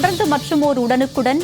தொடர்ந்து மற்றும் ஓர் உடனுக்குடன்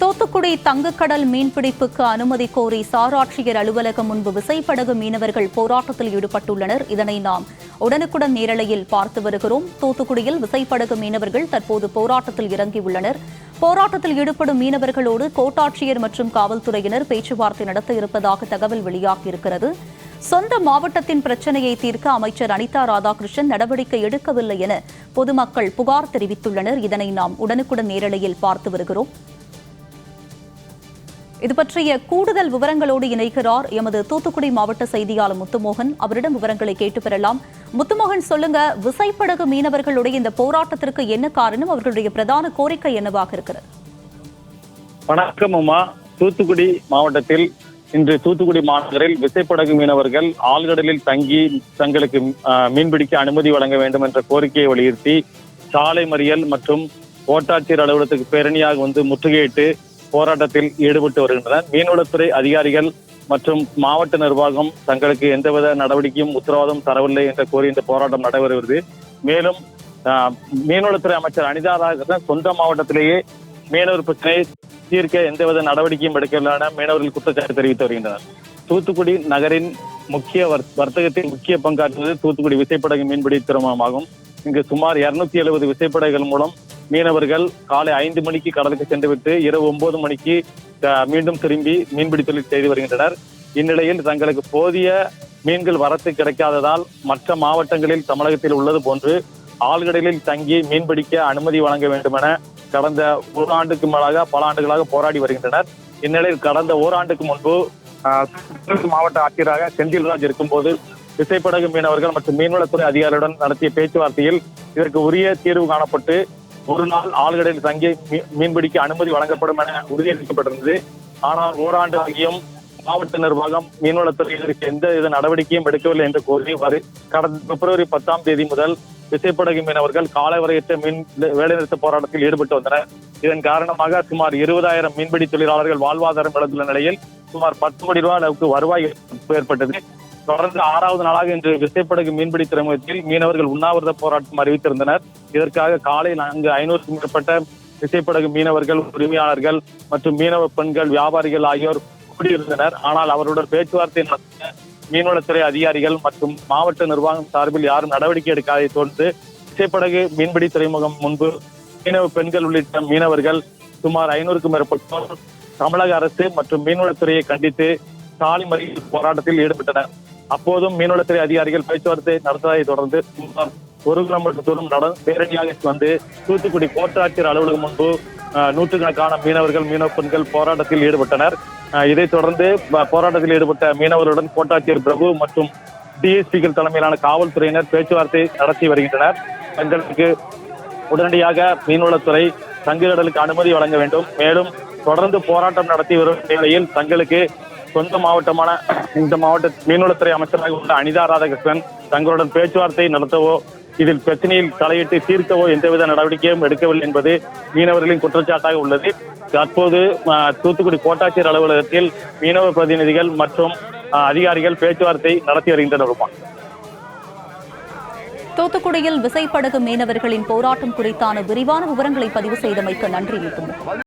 தூத்துக்குடி தங்கக்கடல் மீன்பிடிப்புக்கு அனுமதி கோரி சாராட்சியர் அலுவலகம் முன்பு விசைப்படகு மீனவர்கள் போராட்டத்தில் ஈடுபட்டுள்ளனர். இதனை நாம் உடனுக்குடன் நேரலையில் பார்த்து வருகிறோம். தூத்துக்குடியில் விசைப்படகு மீனவர்கள் தற்போது போராட்டத்தில் இறங்கியுள்ளனர். போராட்டத்தில் ஈடுபடும் மீனவர்களோடு கோட்டாட்சியர் மற்றும் காவல்துறையினர் பேச்சுவார்த்தை நடத்த இருப்பதாக தகவல் வெளியாகியிருக்கிறது. சொந்த மாவட்டத்தின் பிரச்சனையை தீர்க்க அமைச்சர் அனிதா ராதாகிருஷ்ணன் நடவடிக்கை எடுக்கவில்லை என பொதுமக்கள் புகார் தெரிவித்துள்ளனர். இதனை நாம் உடனுக்குடன் நேரலையில் பார்த்து வருகிறோம். இது பற்றிய கூடுதல் விவரங்களோடு இணைகிறார் எமது தூத்துக்குடி மாவட்ட செய்தியாளர் முத்துமோகன். அவரிடம் விவரங்களை கேட்டு பெறலாம். முத்துமோகன் சொல்லுங்க விசைப்படகு மீனவர்களுடைய இந்த போராட்டத்திற்கு என்ன காரணம்? அவர்களுடைய பிரதான கோரிக்கை என்னவாக இருக்கிறது? வணக்கம் அம்மா தூத்துக்குடி மாவட்டத்தில் இன்று தூத்துக்குடி மாநகரில் விசைப்படகு மீனவர்கள் ஆழ்கடலில் தங்கி தங்களுக்கு மீன்பிடிக்க அனுமதி வழங்க வேண்டும் என்ற கோரிக்கையை வலியுறுத்தி சாலை மறியல் மற்றும் கோட்டாட்சியர் அலுவலகத்துக்கு பேரணியாக வந்து முற்றுகையிட்டு போராட்டத்தில் ஈடுபட்டு வருகின்றனர். மீன்வளத்துறை அதிகாரிகள் மற்றும் மாவட்ட நிர்வாகம் தங்களுக்கு எந்தவித நடவடிக்கையும் உத்தரவாதம் தரவில்லை என்று கோரி இந்த போராட்டம் நடைபெறுகிறது. மேலும் ஆஹ், மீன்வளத்துறை அமைச்சர் அனிதா ராதாகிருஷ்ணன் சொந்த மாவட்டத்திலேயே மீனவர் பிரச்சனையை தீர்க்க எந்தவித நடவடிக்கையும் எடுக்கவில்லை என மீனவர்கள் குற்றச்சாட்டு தெரிவித்து வருகின்றனர். தூத்துக்குடி நகரின் முக்கிய வர்- வர்த்தகத்தில் முக்கிய பங்காற்றுவது தூத்துக்குடி விசைப்படகு மீன்பிடி திருமணமாகும். இங்கு சுமார் இருநூத்தி எழுபது விசைப்படகுகள் மூலம் மீனவர்கள் காலை ஐந்து மணிக்கு கடலுக்கு சென்றுவிட்டு இரவு ஒன்பது மணிக்கு மீண்டும் திரும்பி மீன்பிடி தொழில் செய்து வருகின்றனர். இந்நிலையில் தங்களுக்கு போதிய மீன்கள் வரத்து கிடைக்காததால் மற்ற மாவட்டங்களில் தமிழகத்தில் உள்ளது போன்று ஆழ்கடலில் தங்கி மீன்பிடிக்க அனுமதி வழங்க வேண்டும் என கடந்த ஒரு ஆண்டுக்கு மேலாக பல ஆண்டுகளாக போராடி வருகின்றனர். இந்நிலையில் கடந்த ஓராண்டுக்கு முன்பு மாவட்ட ஆட்சியராக செந்தில்ராஜ் இருக்கும்போது விசைப்படகு மீனவர்கள் மற்றும் மீன்வளத்துறை அதிகாரியுடன் நடத்திய பேச்சுவார்த்தையில் இதற்கு உரிய தீர்வு காணப்பட்டு ஒரு நாள் ஆழ்கடலில் தங்கி மீன்பிடிக்க அனுமதி வழங்கப்படும் என உறுதியளிக்கப்பட்டிருந்தது. ஆனால் ஓராண்டு ஆகியும் மாவட்ட நிர்வாகம் மீன்வளத்துறை இதற்கு எந்த வித நடவடிக்கையும் எடுக்கவில்லை என்று கோரி கடந்த பிப்ரவரி பத்தாம் தேதி முதல் விசைப்படகு மீனவர்கள் காலை வரையற்ற மீன் வேலைநிறுத்த போராட்டத்தில் ஈடுபட்டு வந்தனர். இதன் காரணமாக சுமார் இருபதாயிரம் மீன்பிடி தொழிலாளர்கள் வாழ்வாதாரம் இழந்துள்ள நிலையில் சுமார் பத்து கோடி ரூபாய் அளவுக்கு வருவாய் ஏற்பட்டது. தொடர்ந்து ஆறாவது நாளாக இன்று விசைப்படகு மீன்பிடி துறைமுகத்தில் மீனவர்கள் உண்ணாவிரத போராட்டம் அறிவித்திருந்தனர். இதற்காக காலை நான்கு ஐநூறுக்கும் மேற்பட்ட விசைப்படகு மீனவர்கள் உரிமையாளர்கள் மற்றும் மீனவ பெண்கள் வியாபாரிகள் ஆகியோர் கூடியிருந்தனர். ஆனால் அவருடன் பேச்சுவார்த்தை நடத்திய மீன்வளத்துறை அதிகாரிகள் மற்றும் மாவட்ட நிர்வாகம் சார்பில் யாரும் நடவடிக்கை எடுக்காதை தொடர்ந்து விசைப்படகு மீன்பிடி துறைமுகம் முன்பு மீனவ பெண்கள் உள்ளிட்ட மீனவர்கள் சுமார் ஐநூறுக்கும் மேற்பட்டோர் தமிழக அரசு மற்றும் மீன்வளத்துறையை கண்டித்து சாலை மறியல் போராட்டத்தில் ஈடுபட்டனர். அப்போதும் மீன்வளத்துறை அதிகாரிகள் பேச்சுவார்த்தை நடத்ததை தொடர்ந்து சுமார் ஒரு கிலோமீட்டர் தூரம் நட பேரணியாக வந்து தூத்துக்குடி கோட்டாட்சியர் அலுவலகம் முன்பு நூற்றுக்கணக்கான மீனவர்கள் மீனவ பெண்கள் போராட்டத்தில் ஈடுபட்டனர். இதைத் தொடர்ந்து போராட்டத்தில் ஈடுபட்ட மீனவர்களுடன் கோட்டாட்சியர் பிரபு மற்றும் டிஎஸ்பிகள் தலைமையிலான காவல்துறையினர் பேச்சுவார்த்தை நடத்தி வருகின்றனர். தங்களுக்கு உடனடியாக மீன்வளத்துறை தங்குகடலுக்கு அனுமதி வழங்க வேண்டும். மேலும் தொடர்ந்து போராட்டம் நடத்தி வரும் நிலையில் தங்களுக்கு சொந்த மாவட்டமான இந்த மாவட்ட மீன்வளத்துறை அமைச்சராக உள்ள அனிதா ராதாகிருஷ்ணன் தங்களுடன் பேச்சுவார்த்தை நடத்தவோ இதில் பிரச்சனையில் தலையிட்டு தீர்க்கவோ எந்தவித நடவடிக்கையும் எடுக்கவில்லை என்பது மீனவர்களின் குற்றச்சாட்டாக உள்ளது. தற்போது தூத்துக்குடி கோட்டாட்சியர் அலுவலகத்தில் மீனவ பிரதிநிதிகள் மற்றும் அதிகாரிகள் பேச்சுவார்த்தை நடத்தி வருகின்றனர் தூத்துக்குடியில் விசைப்படகு மீனவர்களின் போராட்டம் குறித்தான விரிவான விவரங்களை பதிவு செய்தமைக்கு நன்றி